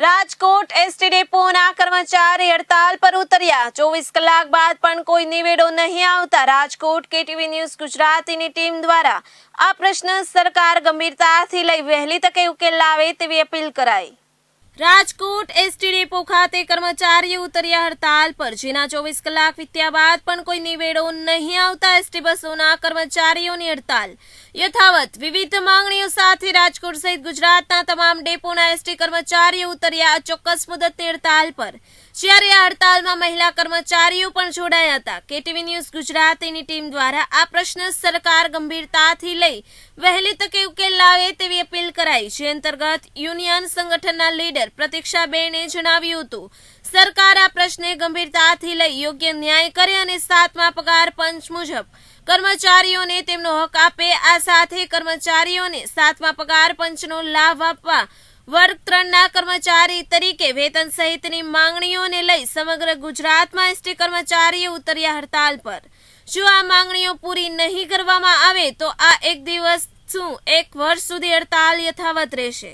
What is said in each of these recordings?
Rajkot ST ડેપોના કર્મચારી હડતાલ પર ઉતર્યા. ચોવીસ કલાક બાદ પણ કોઈ નિવેડો નહીં આવતા. રાજકોટ કેટીવી ન્યૂઝ ગુજરાતીની ટીમ દ્વારા આ પ્રશ્ન સરકાર ગંભીરતાથી લઈ વહેલી તકે ઉકેલ લાવે તેવી અપીલ કરાઈ. રાજકોટ એસટી ડેપો ખાતે કર્મચારીઓ ઉતર્યા હડતાલ પર, જેના ચોવીસ કલાક વીત્યા બાદ પણ કોઈ નિવેડો નહીં આવતા એસટી બસોના કર્મચારીઓની હડતાલ. યથાવત વિવિધ માંગણીઓ સાથે રાજકોટ સહિત ગુજરાતના તમામ ડેપોના એસટી કર્મચારીઓ ઉતર્યા ચોક્કસ મુદતની હડતાલ પર. જ્યારે આ હડતાલમાં મહિલા કર્મચારીઓ પણ જોડાયા હતા, કેટીવી ન્યૂઝ ગુજરાતીની ટીમ દ્વારા આ પ્રશ્ન સરકાર ગંભીરતાથી લઈ વહેલી તકે ઉકેલ લાવે તેવી અપીલ કરાઈ, જે અંતર્ગત યુનિયન સંગઠનના લીડર પ્રતીક્ષાબેને જણાવ્યું હતું. સરકાર આ પ્રશ્ને ગંભીરતાથી લઈ યોગ્ય ન્યાય કરે અને સાતમા પગાર પંચ મુજબ કર્મચારીઓને તેમનો હક આપે, આ સાથે કર્મચારીઓને સાતમા પગાર પંચનો લાભ આપવા વર્ગ ત્રણના કર્મચારી તરીકે વેતન સહિતની માંગણીઓને લઈ સમગ્ર ગુજરાતમાં એસટી કર્મચારીઓ ઉતર્યા હડતાલ પર. જો આ માંગણીઓ પૂરી નહીં કરવામાં આવે, તો આ એક દિવસ શું એક વર્ષ સુધી હડતાલ યથાવત રહેશે?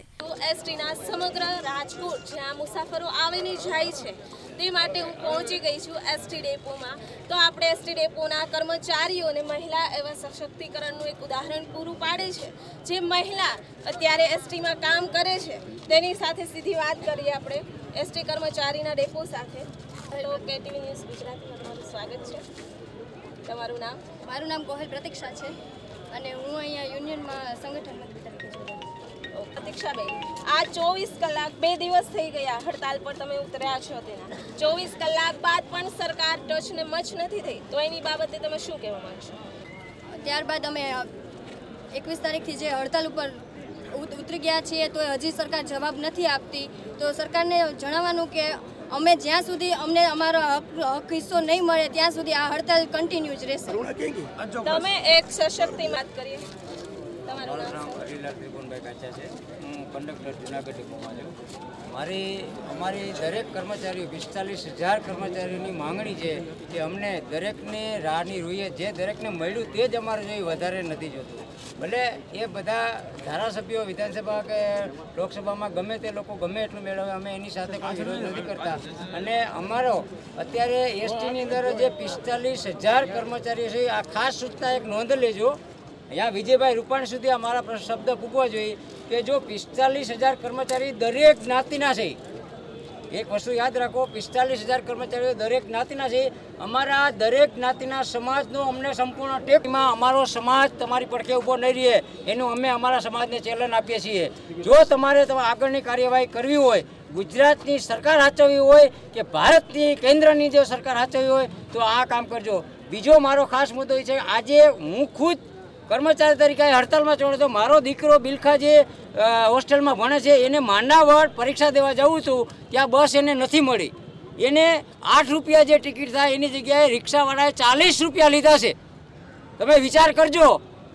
એસટીના સમગ્ર રાજકોટ જ્યાં મુસાફરો આવીને જાય છે તે માટે હું પહોંચી ગઈ છું એસટી ડેપોમાં. તો આપણે એસટી ડેપોના કર્મચારીઓને મહિલા એવા સશક્તિકરણનું એક ઉદાહરણ પૂરું પાડે છે. જે મહિલા અત્યારે એસટીમાં કામ કરે છે. તેની સાથે સીધી વાત કરીએ આપણે એસટી કર્મચારીના ડેપો સાથે. હેલો કેટીવી ન્યૂઝ ગુજરાતીમાં તમારું સ્વાગત છે. તમારું નામ? મારું નામ ગોહિલ પ્રતીક્ષા છે અને હું અહીંયા યુનિયનમાં સંગઠન મંત્રી તરીકે જોડાઈ પ્રતીક્ષાબેન આ ચોવીસ કલાક બે દિવસ થઈ ગયા હડતાલ પર તમે ઉતર્યા છો તેના. ચોવીસ કલાક બાદ પણ સરકાર ટચ ને મચ નથી થઈ. તો એની બાબતે તમે શું કહેવા માંગશો? ત્યારબાદ અમે એકવીસ તારીખથી જે હડતાલ ઉપર ઉત- ઉતરી ગયા છીએ તો હજી સરકાર જવાબ નથી આપતી. તો સરકારને જણાવવાનું કે અમે જ્યાં સુધી અમને અમારો હક હક હિસ્સો નહીં મળે ત્યાં સુધી આ હડતાલ કન્ટિન્યુ જ રહેશે. તમે એક સશક્તિ વાત કરીએ. નામ હરિલાલ ત્રિભુવનભાઈ કાચા છે. હું કંડક્ટર જુનાગઢ ડિપોમાં છું. મારી અમારી દરેક કર્મચારીઓ પિસ્તાલીસ હજાર કર્મચારીઓની માંગણી છે કે અમને દરેકને રાહની રૂએ જે દરેકને મળ્યું તે જ અમારે જોઈએ વધારે નથી જોતું. ભલે એ બધા ધારાસભ્યો વિધાનસભા કે લોકસભામાં ગમે તે લોકો ગમે એટલું મેળવે અમે એની સાથે કોઈ વિરોધ નથી કરતા. અને અમારો અત્યારે એસટીની અંદર જે પિસ્તાલીસ હજાર કર્મચારીઓ છે આ ખાસ સૂચના એક નોંધ લેજો અહીંયા વિજયભાઈ રૂપાણી સુધી અમારા શબ્દ પૂગવા જોઈએ કે જો પિસ્તાલીસ હજાર કર્મચારી દરેક જ્ઞાતિના છે. એક વસ્તુ યાદ રાખો, પિસ્તાલીસ હજાર કર્મચારીઓ દરેક જ્ઞાતિના છે. અમારા દરેક જ્ઞાતિના સમાજનો અમને સંપૂર્ણ ટેકમાં અમારો સમાજ તમારી પડખે ઊભો નહીં રહે, એનું અમે અમારા સમાજને ચેલેન્જ આપીએ છીએ. જો તમારે તમે આગળની કાર્યવાહી કરવી હોય, ગુજરાતની સરકાર સાચવવી હોય કે ભારતની કેન્દ્રની જે સરકાર હાચવવી હોય, તો આ કામ કરજો. બીજો મારો ખાસ મુદ્દો એ છે, આજે હું ખુદ કર્મચારી તરીકે હડતાલમાં છોડે તો મારો દીકરો બિલખા જે હોસ્ટેલમાં ભણે છે, એને માંડાવડ પરીક્ષા દેવા જાઉં છું, ત્યાં બસ એને નથી મળી. એને આઠ રૂપિયા જે ટિકિટ થાય એની જગ્યાએ રિક્ષાવાળાએ ચાલીસ રૂપિયા લીધા છે. તમે વિચાર કરજો,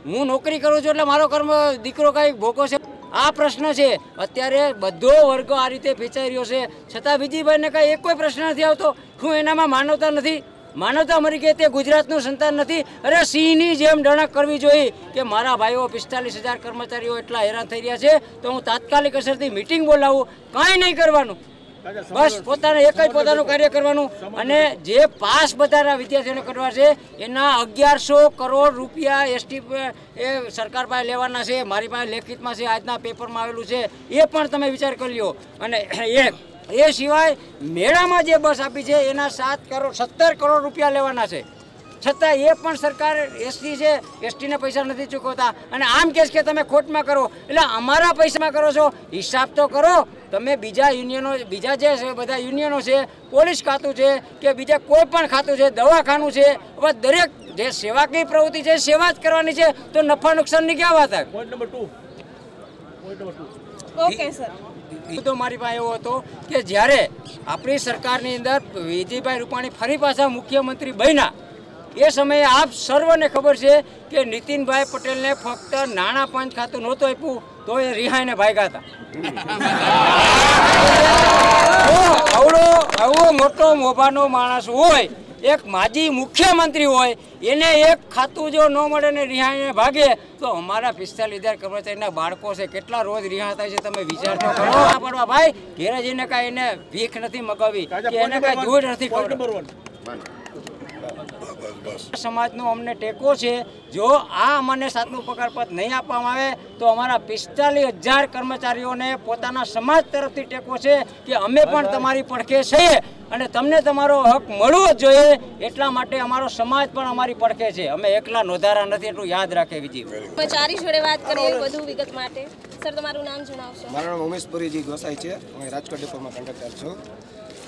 હું નોકરી કરું છું એટલે મારો કર્મ દીકરો કાંઈ ભોગો છે? આ પ્રશ્ન છે. અત્યારે બધો વર્ગ આ રીતે ફેંચાઈ રહ્યો છે. છતાં બીજી ભાઈને કાંઈ એક કોઈ પ્રશ્ન નથી આવતો. હું એનામાં માનવતા નથી. માનવતા મરી ગઈ તે ગુજરાતનું સંતાન નથી. અરે સિંહની જેમ ડણક કરવી જોઈએ કે મારા ભાઈઓ પિસ્તાલીસ હજાર કર્મચારીઓ એટલા હેરાન થઈ રહ્યા છે તો હું તાત્કાલિક અસરથી મિટિંગ બોલાવું. કાંઈ નહીં કરવાનું. બસ પોતાને એક જ પોતાનું કાર્ય કરવાનું. અને જે પાસ બધાના વિદ્યાર્થીઓને કરવા છે એના અગિયારસો કરોડ રૂપિયા એસટી એ સરકાર પાસે લેવાના છે મારી પાસે લેખિતમાં છે આજના પેપરમાં આવેલું છે. એ પણ તમે વિચાર કરી લ્યો. અને એ એ સિવાય મેળામાં જે બસ આપી છે એના સાત કરોડ સત્તર કરોડ રૂપિયા લેવાના છે. છતાં એ પણ સરકાર એસટી છે એસટીને પૈસા નથી ચૂકવતા. અને આમ કહે છે કે તમે ખોટમાં કરો એટલે અમારા પૈસામાં કરો છો હિસાબ તો કરો. તમે બીજા યુનિયનો બીજા જે છે બધા યુનિયનો છે પોલીસ ખાતું છે કે બીજા કોઈ પણ ખાતું છે દવાખાનું છે હવે દરેક જે સેવાકીય પ્રવૃત્તિ છે સેવા જ કરવાની છે તો નફા નુકસાનની ક્યાં વાત આવે? ઓકે સર મુદ્દો મારી પાસે એવો હતો કે જ્યારે આપણી સરકારની અંદર વિજયભાઈ રૂપાણી ફરી પાછા મુખ્યમંત્રી બન્યા એ સમયે આપ સર્વને ખબર છે કે નીતિનભાઈ પટેલને ફક્ત નાણાં પંચ ખાતું નહોતું આપ્યું તો એ રિહાઈને ભાગ્યા હતા. આવડો આવો મોટો મોભાનો માણસ હોય એક માજી મુખ્યમંત્રી હોય એને એક ખાતું જો ન મળે ને રિહાઈને ભાગે તો અમારા પિસ્તાલીસ હજાર કર્મચારીના બાળકો છે કેટલા રોજ રિહા થાય છે તમે વિચાર તો કરો. ના પડવા ભાઈ ઘેરે જઈને કાંઈ એને ભીખ નથી મગાવી કે એને કાંઈ જોડ નથી ખવડાવી. સમાજનો અમને ટેકો છે. જો આ અમને સાતમું પગારપત્ર નહીં આપવામાં આવે તો અમારા પિસ્તાલીસ હજાર કર્મચારીઓને પોતાના સમાજ તરફથી ટેકો છે કે અમે પણ તમારી પડખે છીએ અને તમને તમારો હક મળવો જ જોઈએ. એટલા માટે અમારો સમાજ પણ અમારી પડખે છે. અમે એકલા નોંધારા નથી એટલું યાદ રાખે વિજી કર્મચારી જોડે વાત કરીએ વધુ વિગત માટે. સર તમારું નામ જણાવશો. મારું નામ ઉમેશ પુરીજી ગોસાઈ છે. હું રાજકોટ ડેપોમાં કંડક્ટર છું.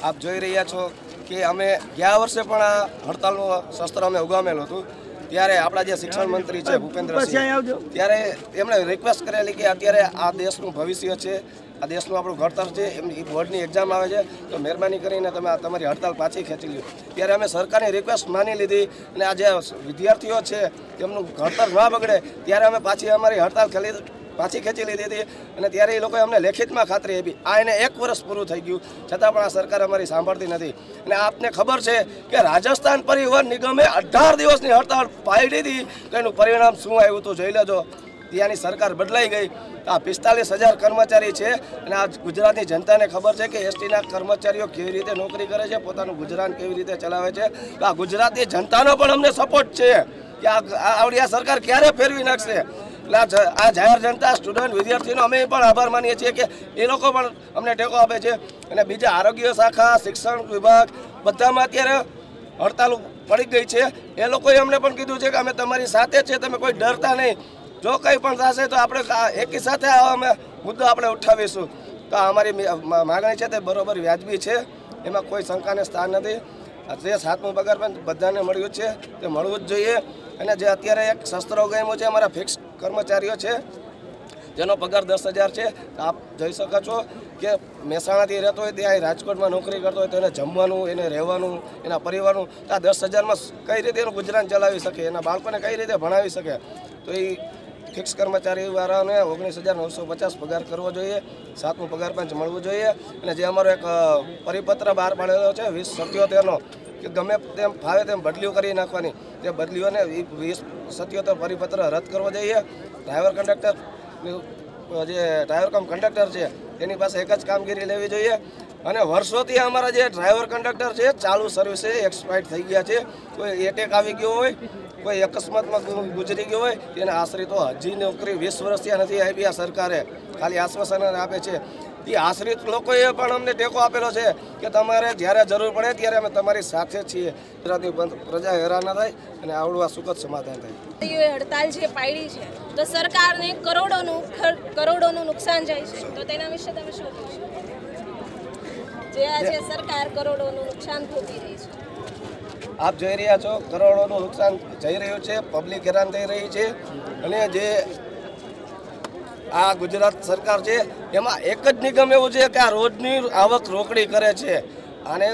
આપ જોઈ રહ્યા છો કે અમે ગયા વર્ષે પણ આ હડતાલનું શસ્ત્ર અમે ઉગામેલું હતું. ત્યારે આપણા જે શિક્ષણ મંત્રી છે ભૂપેન્દ્રસિંહ ત્યારે એમણે રિક્વેસ્ટ કરેલી કે અત્યારે આ દેશનું ભવિષ્ય છે આ દેશનું આપણું ઘડતર છે એમની બોર્ડની એક્ઝામ આવે છે તો મહેરબાની કરીને તમે આ તમારી હડતાલ પાછી ખેંચી લ્યો. ત્યારે અમે સરકારની રિક્વેસ્ટ માની લીધી અને આ જે વિદ્યાર્થીઓ છે તેમનું ઘડતર ન બગડે ત્યારે અમે પાછી અમારી હડતાલ ખેલી પાછી ખેંચી લીધી હતી. અને ત્યારે એ લોકોએ અમને લેખિતમાં ખાતરી આપી. આ એને એક વર્ષ પૂરું થઈ ગયું. છતાં પણ આ સરકાર અમારી સાંભળતી નથી. અને આપને ખબર છે કે રાજસ્થાન પરિવહન નિગમે અઢાર દિવસની હડતાળ પાડી હતી તો એનું પરિણામ શું આવ્યું હતું જોઈ લેજો. ત્યાંની સરકાર બદલાઈ ગઈ. આ પિસ્તાલીસ હજાર કર્મચારી છે. અને આ ગુજરાતની જનતાને ખબર છે કે એસટીના કર્મચારીઓ કેવી રીતે નોકરી કરે છે, પોતાનું ગુજરાન કેવી રીતે ચલાવે છે. આ ગુજરાતની જનતાનો પણ અમને સપોર્ટ છે. કે આ આવડી આ સરકાર ક્યારે ફેરવી નાખશે? એટલે આ જાહેર જનતા સ્ટુડન્ટ વિદ્યાર્થીનો અમે પણ આભાર માનીએ છીએ કે એ લોકો પણ અમને ટેકો આપે છે. અને બીજા આરોગ્ય શાખા, શિક્ષણ વિભાગ બધામાં અત્યારે હડતાલ પડી ગઈ છે. એ લોકોએ અમને પણ કીધું છે કે અમે તમારી સાથે છે, તમે કોઈ ડરતા નહીં. જો કંઈ પણ થશે તો આપણે એકી સાથે અમે મુદ્દો આપણે ઉઠાવીશું. તો અમારી માગણી છે તે બરોબર વ્યાજબી છે. એમાં કોઈ શંકાને સ્થાન નથી. જે સાતમું પગાર પણ બધાને મળ્યું છે, તે મળવું જ જોઈએ. અને જે અત્યારે એક શસ્ત્રો ઉગામ્યું છે, અમારા ફિક્સ કર્મચારીઓ છે, જેનો પગાર દસ હજાર છે, આપ જોઈ શકો છો કે મહેસાણાથી રહેતો હોય, ત્યાં રાજકોટમાં નોકરી કરતો હોય, તો એને જમવાનું, એને રહેવાનું, એના પરિવારનું આ દસ હજારમાં કઈ રીતે એનું ગુજરાન ચલાવી શકે, એના બાળકોને કઈ રીતે ભણાવી શકે? તો એ ફિક્સ કર્મચારી વાળાને ઓગણીસ હજાર નવસો પચાસ પગાર કરવો જોઈએ, સાતમું પગાર પંચ મળવું જોઈએ. અને જે અમારો એક પરિપત્ર બહાર પાડેલો છે, વીસ સત્યોતેરનો કે ગમે તેમ ફાવે તેમ બદલીઓ કરી નાખવાની. તે બદલીઓને વીસ સત્યોતેર પરિપત્ર રદ કરવો જોઈએ. ડ્રાઈવર કંડક્ટર જે ડ્રાઈવર કમ કંડક્ટર છે, એની પાસે એક જ કામગીરી લેવી જોઈએ. અને વર્ષોથી અમારા જે ડ્રાઈવર કંડક્ટર છે, ચાલુ સર્વિસે એક્સપાયર થઈ ગયા છે. કોઈ એટેક આવી ગયો હોય, કોઈ અકસ્માતમાં ગુજરી ગયો હોય તેના આશરે તો હજી નોકરી વીસ વર્ષ ત્યાં નથી આપી આ સરકારે. ખાલી આશ્વાસન આપે છે. એ આશ્રિત લોકોએ પણ અમને ટેકો આપેલો છે કે તમારે જ્યારે જરૂર પડે ત્યારે અમે તમારી સાથે છીએ. ગુજરાતની પ્રજા હેરાન ના થાય અને આવડું આ સુખદ સમાધાન થાય. હડતાલ જે પાડી છે તો સરકારને કરોડોનું કરોડોનું નુકસાન જાય છે. તો તેના વિશે તમે શું કહેશો? જે આજે સરકાર કરોડોનું નુકસાન ભોગવી રહી છે. આપ જોઈ રહ્યા છો કરોડોનું નુકસાન જઈ રહ્યું છે પબ્લિક હેરાન થઈ રહી છે. અને જે આ ગુજરાત સરકાર છે, એમાં એક જ નિગમ એવું છે કે આ રોજની આવક રોકડી કરે છે. અને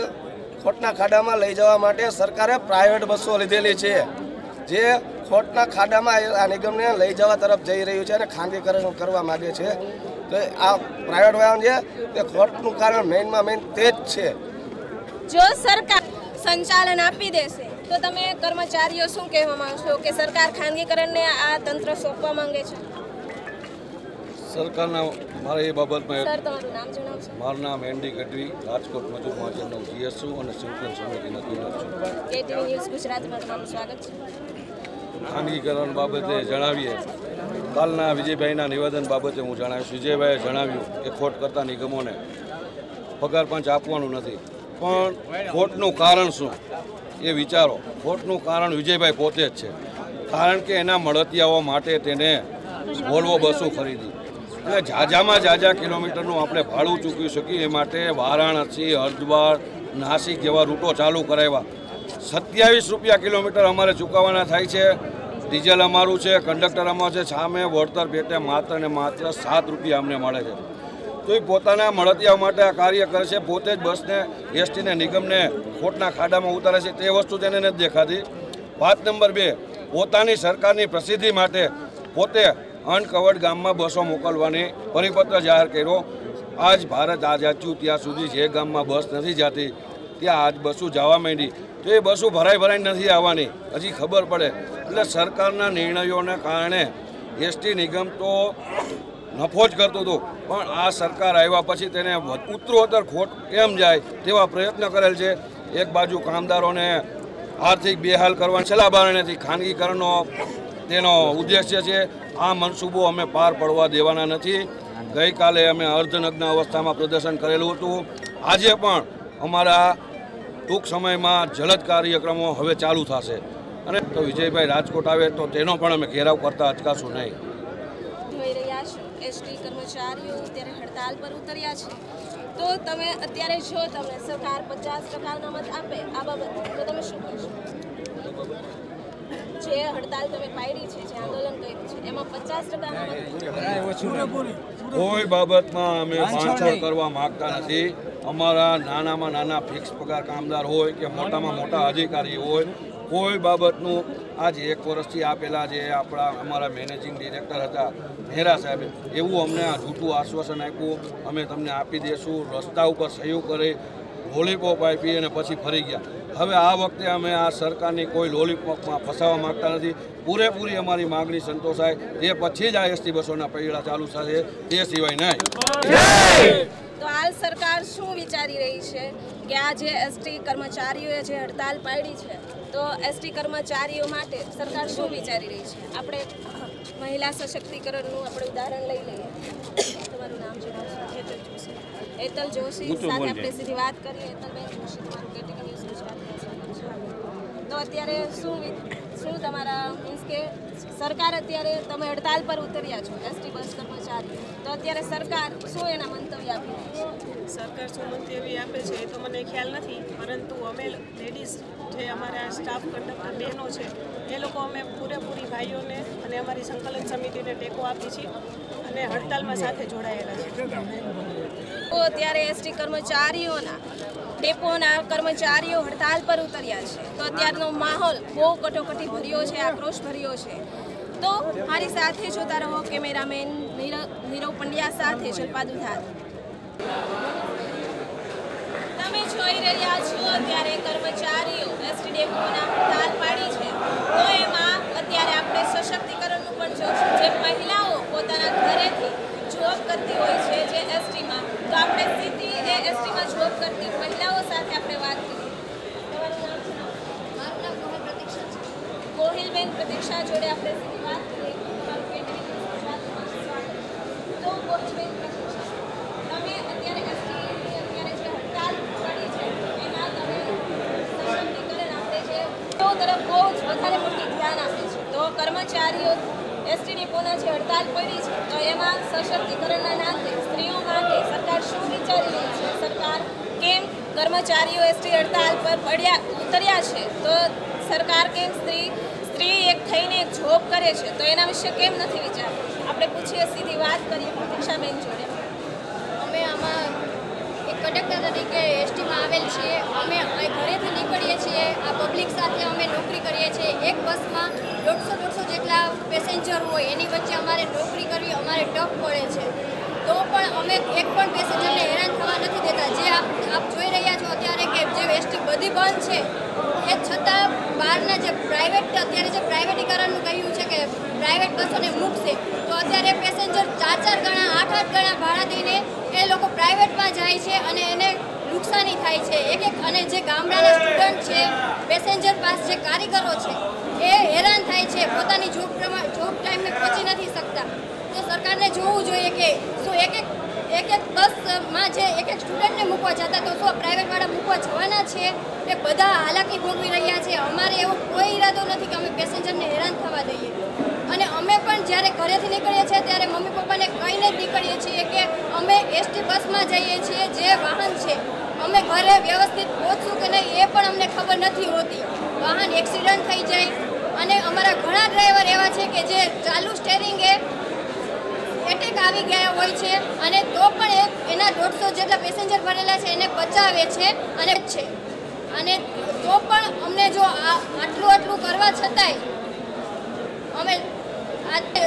ખોટના ખાડામાં લઈ જવા માટે સરકારે પ્રાઇવેટ બસો લીધેલી છે. જે ખોટના ખાડામાં આ નિગમને લઈ જવા તરફ જઈ રહ્યું છે અને ખાનગીકરણ કરવા માંગે છે. તો આ પ્રાઇવેટ વાહન છે તે ખોટનું કારણ મેઇનમાં મેઇન તે જ છે. જો સરકાર સંચાલન આપી દેશે, તો તમે કર્મચારીઓ શું કહેવા માંગશો? કે સરકાર ખાનગીકરણને આ તંત્ર સોંપવા માંગે છે? સરકારના મારે એ બાબતમાં સર તમારું નામ મારું નામ એનડી ગઢવી રાજકોટ મજૂર મહાજનનો જીએસ છું અને સંકલન સમિતિના ક્લીનર છું. કેટીવી ન્યૂઝ ગુજરાતીમાં તમારું સ્વાગત છે. ખાનગીકરણ બાબતે જણાવીએ. કાલના વિજયભાઈના નિવેદન બાબતે હું જણાવીશ. વિજયભાઈએ જણાવ્યું કે ખોટ કરતા નિગમોને પગાર પંચ આપવાનું નથી. પણ ખોટનું કારણ શું? એ વિચારો. ખોટનું કારણ વિજયભાઈ પોતે જ છે. કારણ કે એના મળતિયાઓ માટે તેને વોલ્વો બસો ખરીદી. અને ઝાઝામાં ઝાઝા કિલોમીટરનું આપણે ભાડું ચૂકવી શકીએ એ માટે વારાણસી, હરિદ્વાર, નાસિક જેવા રૂટો ચાલુ કરાવ્યા. સત્યાવીસ રૂપિયા કિલોમીટર અમારે ચૂકવવાના થાય છે. ડીઝલ અમારું છે, કંડક્ટર અમારું છે, સામે વળતર પેટે માત્ર ને માત્ર સાત રૂપિયા અમને મળે છે. તો એ પોતાના મળતિયા માટે આ કાર્ય કરે છે પોતે જ બસને એસટીને નિગમને ખોટના ખાડામાં ઉતારે છે. તે વસ્તુ તેને નથી દેખાતી. વાત નંબર બે, પોતાની સરકારની પ્રસિદ્ધિ માટે પોતે અનકવર્ડ ગામમાં બસો મોકલવાની પરિપત્ર જાહેર કર્યો. આજ ભારત આઝાદ થયું, ત્યાં સુધી જે ગામમાં બસ નથી જતી, ત્યાં આજ બસો જવા માંડી. તો એ બસો ભરાઈ ભરાઈ નથી આવવાની, હજી ખબર પડે. એટલે સરકારના નિર્ણયોને કારણે એસટી નિગમ તો નફો જ કરતું હતું, પણ આ સરકાર આવ્યા પછી તેને ઉત્તરોત્તર ખોટ કેમ જાય તેવા પ્રયત્ન કરેલ છે. એક બાજુ કામદારોને આર્થિક બેહાલ કરવા છેલ્લા બારણેથી ખાનગીકરણનો તેનો ઉદ્દેશ્ય છે, આ મનસૂબો અમે પાર પડવા દેવાના નથી. ગઈકાલે અમે અર્ધનગ્ન અવસ્થામાં પ્રદર્શન કરેલું હતું. આજે પણ અમારા ટૂંક સમયમાં જલદ કાર્યક્રમો હવે ચાલુ થશે. અને તો વિજયભાઈ રાજકોટ આવે તો તેનો પણ અમે ઘેરાવ કરતા અચકાશું નહીં. કર્મચારીઓ અત્યારે હડતાલ પર ઉતર્યા છે. તો તમે અત્યારે જો તમે સરકાર પચાસ ટકા મત આપે આ બાબત, તો તમે શું કહેશો? જે હડતાલ તમે પાડી છે જે આંદોલન કર્યું છે એમાં પચાસ ટકા કોઈ બાબતમાં અમે બાંધછોડ કરવા માંગતા નથી. અમારા નાનામાં નાના ફિક્સ પગાર કામદાર હોય કે મોટામાં મોટા અધિકારી હોય કોઈ બાબતનું આજે એક વર્ષથી આપેલા જે આપણા અમારા મેનેજિંગ ડિરેક્ટર હતા મહેરા સાહેબે એવું અમને આ જૂઠું આશ્વાસન આપ્યું. અમે તમને આપી દઈશું રસ્તા ઉપર સહયોગ કરી લોલીપોપ આપી અને પછી ફરી ગયા. હવે આ વખતે અમે આ સરકારની કોઈ લોલીપોપમાં ફસાવા માંગતા નથી. પૂરેપૂરી અમારી માગણી સંતોષાય. તે પછી જ આ એસટી બસોના પૈડા ચાલુ થશે તે સિવાય નહીં. તો હાલ સરકાર શું વિચારી રહી છે કે આ જે એસટી કર્મચારીઓએ જે હડતાલ પાડી છે તો એસટી કર્મચારીઓ માટે સરકાર શું વિચારી રહી છે? આપણે મહિલા સશક્તિકરણનું આપણે ઉદાહરણ લઈ લઈએ. તમારું નામ જણાવશો? હેતલ જોશી. સાથે આપણે સીધી વાત કરીએ. હેતલબેન જોશી ન્યૂઝ તો અત્યારે શું શું તમારા મીન્સ કે સરકાર અત્યારે તમે હડતાલ પર ઉતર્યા છો એસટી બસ કર્મચારી. તો અત્યારે સરકાર શું એના મંતવ્ય આપી છે? સરકાર શું મંતવ્ય આપે છે એ તો મને ખ્યાલ નથી પરંતુ અમે લેડીઝ જે અમારા સ્ટાફ કંડક્ટર બહેનો છે એ લોકો અમે પૂરેપૂરી ભાઈઓને અને અમારી સંકલન સમિતિને ટેકો આપી છીએ અને હડતાલમાં સાથે જોડાયેલા છે તો અત્યારે એસટી કર્મચારીઓના ડેપોના કર્મચારીઓ હડતાલ પર ઉતર્યા છે. તો અત્યારનો માહોલ બહુ કટોકટી ભર્યો છે, આક્રોશ ભર્યો છે. તો મારી સાથે જોતા રહો કેમેરામેન નીરવ પંડ્યા સાથે જલ્પા દુધાર તમે જોઈ રહ્યા છો અત્યારે કર્મચારીઓ એસટી ડેપોના હડતાલ પાડી છે. તો એમાં અત્યારે આપણે સશક્તિકરણનું પણ જોશું. જે મહિલાઓ પોતાના ઘરેથી જોબ કરતી હોય છે જે એસટીમાં તો આપણે સીધી એ એસટીમાં જોબ કરતી મહિલાઓ સાથે આપણે વાત કરી ગોહિલબેન પ્રતીક્ષા જોડે આપણે સીધી વાત કરી. તો ગોહિલબેન તમે અત્યારે એસટી અત્યારે જે હડતાલ પડી છે એમાં તમે સશક્તિકરણ આપણે જે તરફ બહુ જ વધારે પડતી ધ્યાન આપે છે. તો કર્મચારીઓ એસટી ડિપોના જે હડતાલ પડી છે તો એમાં સશક્તિકરણના નાતે સ્ત્રીઓ માટે સરકાર શું વિચારી રહી છે સરકાર કેમ કર્મચારીઓ એસટી હડતાલ પર પડ્યા ઉતર્યા છે, તો સરકાર કેમ સ્ત્રી સ્ત્રી એક થઈને એક જોબ કરે છે? તો એના વિશે કેમ નથી વિચાર આપણે પૂછીએ, સીધી વાત કરીએ પ્રતીક્ષાબેન જોડે. અમે આમાં એક કંડક્ટર તરીકે એસટીમાં આવેલ છીએ. અમે ઘરેથી નીકળીએ છીએ. આ પબ્લિક સાથે અમે નોકરી કરીએ છીએ. એક બસમાં દોઢસો દોઢસો જેટલા પેસેન્જર હોય, એની વચ્ચે અમારે નોકરી કરવી અમારે ટફ પડે છે. તો પણ અમે એક પણ પેસેન્જરને હેરાન થવા નથી દેતા જે આપ આપ જોઈ રહ્યા છો અત્યારે કે જે એસટી બધી બંધ છે એ છતાં બહારના જે પ્રાઇવેટ અત્યારે જે પ્રાઇવેટીકરણનું કહ્યું છે કે પ્રાઇવેટ બસોને મૂકશે તો અત્યારે પેસેન્જર ચાર ચાર આઠ ગણા ભાડા દઈને એ લોકો પ્રાઇવેટમાં જાય છે અને એને નુકસાની થાય છે. એક એક અને જે ગામડાના સ્ટુડન્ટ છે પેસેન્જર પાસ જે કારીગરો છે, એ હેરાન થાય છે. પોતાની જોબ પ્રમાણે જોબ ટાઈમે પહોંચી નથી શકતા. તો સરકારને જોવું જોઈએ કે શું એક એક એક એક બસમાં જે એક એક સ્ટુડન્ટને મૂકવા જતા તો શું પ્રાઇવેટવાળા મૂકવા જવાના છે? એ બધા હાલાકી ભોગવી રહ્યા છે. અમારે એવો કોઈ ઈરાદો નથી કે અમે પેસેન્જરને હેરાન થવા દઈએ. અને અમે પણ જ્યારે ઘરેથી નીકળીએ છીએ ત્યારે મમ્મી પપ્પાને કહીને જ નીકળીએ છીએ કે અમે એસટી બસમાં જઈએ છીએ, જે વાહન છે. અમે ઘરે વ્યવસ્થિત પહોંચશું કે નહીં એ પણ અમને ખબર નથી હોતી. વાહન એક્સિડન્ટ થઈ જાય. અને અમારા ઘણા ડ્રાઈવર એવા છે કે જે ચાલુ સ્ટેરિંગે એટેક આવી ગયા હોય છે અને તો પણ એ એના દોઢસો જેટલા પેસેન્જર ભરેલા છે, એને બચાવે છે અને છે. અને તો પણ અમને જો આટલું આટલું કરવા છતાંય અમે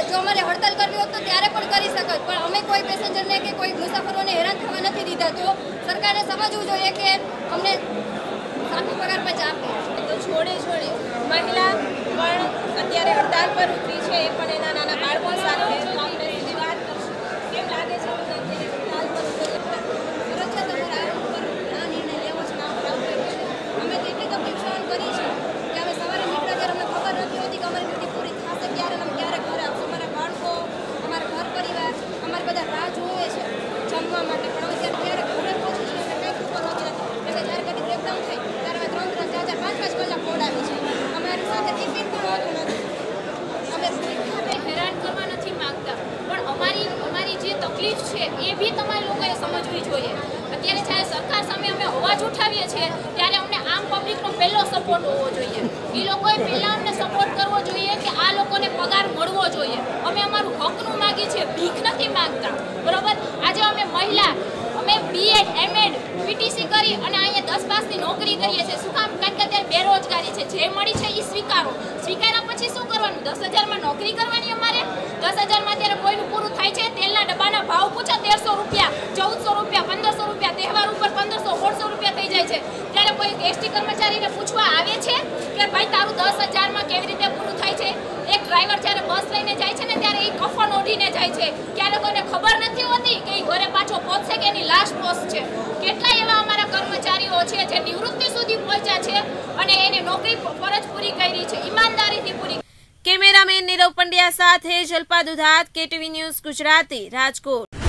જો અમારે હડતાલ કરવી હોત તો ત્યારે પણ કરી શકત, પણ અમે કોઈ પેસેન્જરને કે કોઈ મુસાફરોને હેરાન થવા નથી દીધા. તો સરકારે સમજવું જોઈએ કે અમને સાતમો પગાર પછી આપે. તો છોડે છોડે, મહિલા પણ અત્યારે હડતાલ પર ઉતરી છે, એ પણ એના નાના બાળકો સાથે તો આપણે સીધી વાત કરશું કેમ લાગે છે તમને અત્યારે હડતાલ પર ઉતરી? ફરજ છે તમારે આ ઉપર આ નિર્ણય લેવો છે ના ઉપર આવું કંઈ છે. અમે તો એટલી તકલીફ સહન કરી છે કે અમે સવારે નીકળ્યા ત્યારે અમને ખબર નથી હોતી કે અમારી ડ્યુટી પૂરી થશે ક્યારે અને અમે ક્યારે ઘરે આવશું અમારા બાળકો અમારા ઘર પરિવાર અમારે બધા રાહ જોવે છે જમવા માટે પણ અમે ત્યારે ક્યારે ઘરે પહોંચી છીએ અમને કંઈ ખબર નથી રહેતી એટલે જ્યારે કદી બ્રેકડાઉન થાય ત્યારે અમે ત્રણ ત્રણ ચાર ચાર પાંચ પાંચ કલાક ખોડાવી છે અમારી સાથે ટિફિન પણ હોતું નથી અમે અમે હેરાન કરવા નથી માંગતા પણ અમારી અમારી જે તકલીફ છે એ બી તમારે લોકોએ સમજવી જોઈએ અત્યારે જ્યારે સરકાર સામે અમે અવાજ ઉઠાવીએ છીએ ત્યારે અમને આમ પબ્લિકનો પહેલો સપોર્ટ હોવો જોઈએ. એ લોકોએ પહેલાં અમને સપોર્ટ કરવો જોઈએ કે આ લોકોને પગાર મળવો જોઈએ. અમે અમારું હકનું માગીએ છીએ ભીખ નથી માગતા. બરોબર? આજે અમે મહિલા, અમે બીએડ એમએડ પીટીસી કરી અને અહીંયા દસ પાસની નોકરી કરીએ છીએ. શું કામ? કારણ કે અત્યારે બેરોજગારી છે. જે મળી છે એ સ્વીકારો. સ્વીકાર્યા પછી શું કરવાનું? દસ હજારમાં નોકરી કરવાની અમારે? દસ હજારમાં અત્યારે કોઈનું પૂરું થાય છે. તેલના ડબ્બાના ભાવ પૂછો તેરસો રૂપિયા, ચૌદસો રૂપિયા, પંદરસો રૂપિયા, તહેવાર ઉપર પંદરસો, સોળસો રૂપિયા થઈ જાય છે. ત્યારે કોઈ એસટી કર્મચારીને પૂછવા આવે છે કે ભાઈ, તારું દસ હજારમાં કેવી રીતે પૂરું થાય છે? એક ડ્રાઈવર જ્યારે બસ લઈને જાય છે ને, ત્યારે એ કફન ઓઢીને જાય છે. ક્યારે ખબર નથી હોતી કે એ ઘરે પાછો પહોંચશે કે એની લાશ પહોંચશે કેટલા એવા અમારા કર્મચારીઓ છે જે નિવૃત્તિ સુધી પહોંચ્યા છે અને એને નોકરી ફરજ પૂરી કરી છે, ઈમાનદારીથી પૂરી કેમેરામેન નીરવ પંડ્યા સાથે જલ્પા દુધાત કેટીવી ન્યૂઝ ગુજરાતી રાજકોટ.